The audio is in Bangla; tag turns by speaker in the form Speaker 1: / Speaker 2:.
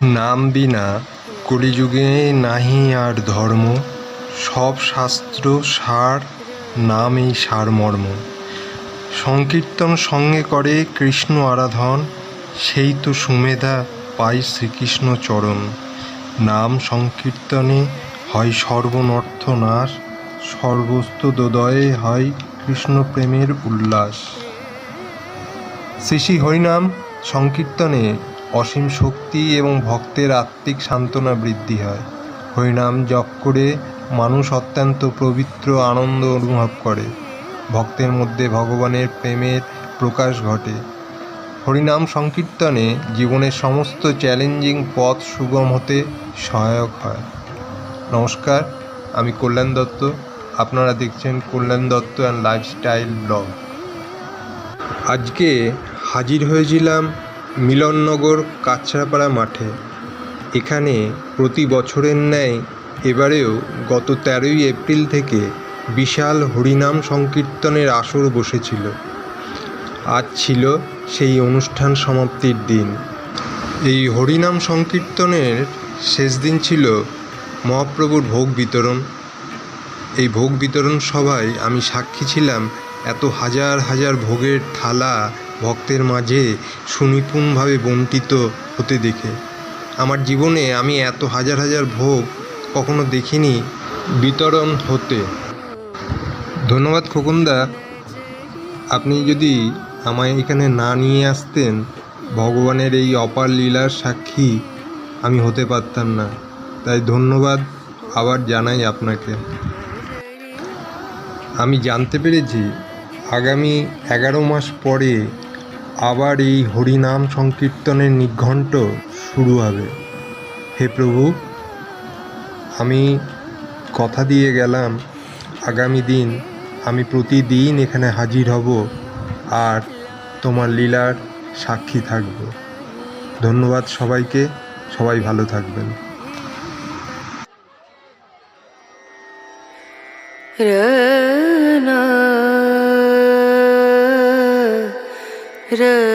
Speaker 1: নাম বিনা কলিযুগে নাহি আর ধর্ম, সব শাস্ত্র সার নাম এই সারমর্ম সংকীর্তন সঙ্গে করে কৃষ্ণ আরাধন, সেই তো সুমেধা পাই শ্রীকৃষ্ণ চরণ। নাম সংকীর্তনে হয় সর্বনর্থ নাশ সর্বস্ত দোদয়ে হয় কৃষ্ণ প্রেমের উল্লাস। শ্রী শ্রী হরিনাম সংকীর্তনে অসীম শক্তি এবং ভক্তের আত্মিক সান্ত্বনা বৃদ্ধি হয়। হরিনাম জপ করে মানুষ অত্যন্ত পবিত্র আনন্দ অনুভব করে। ভক্তের মধ্যে ভগবানের প্রেমের প্রকাশ ঘটে। হরিনাম সংকীর্তনে জীবনের সমস্ত চ্যালেঞ্জিং পথ সুগম হতে সহায়ক হয়। নমস্কার, আমি কল্যাণ দত্ত। আপনারা দেখছেন Kalyan Dutta and lifestyle blog. আজকে হাজির হয়েছিলাম মিলননগর কাছড়াপাড়া মাঠে। এখানে প্রতি বছরের ন্যায় এবারেও গত তেরোই এপ্রিল থেকে বিশাল হরিনাম সংকীর্তনের আসর বসেছিল। আজ ছিল সেই অনুষ্ঠান সমাপ্তির দিন। এই হরিনাম সংকীর্তনের শেষ দিন ছিল মহাপ্রভুর ভোগ বিতরণ। এই ভোগ বিতরণ সভায় আমি সাক্ষী ছিলাম এত হাজার হাজার ভোগের থালা ভক্তের মাঝে সুনিপুণভাবে বন্টিত হতে দেখে। আমার জীবনে আমি এত হাজার হাজার ভোগ কখনো দেখিনি বিতরণ হতে। ধন্যবাদ খোকনদা। আপনি যদি আমায় এখানে না নিয়ে আসতেন, ভগবানের এই অপার লীলার সাক্ষী আমি হতে পারতাম না। তাই ধন্যবাদ আবার জানাই আপনাকে। আমি জানতে পেরেছি, আগামী এগারো মাস পরে আবার এই হরিনাম সংকীর্তনের নিঘণ্ট শুরু হবে। হে প্রভু, আমি কথা দিয়ে গেলাম, আগামী দিন আমি প্রতিদিন এখানে হাজির হব আর তোমার লীলার সাক্ষী থাকব। ধন্যবাদ সবাইকে, সবাই ভালো থাকবেন।
Speaker 2: Rana Re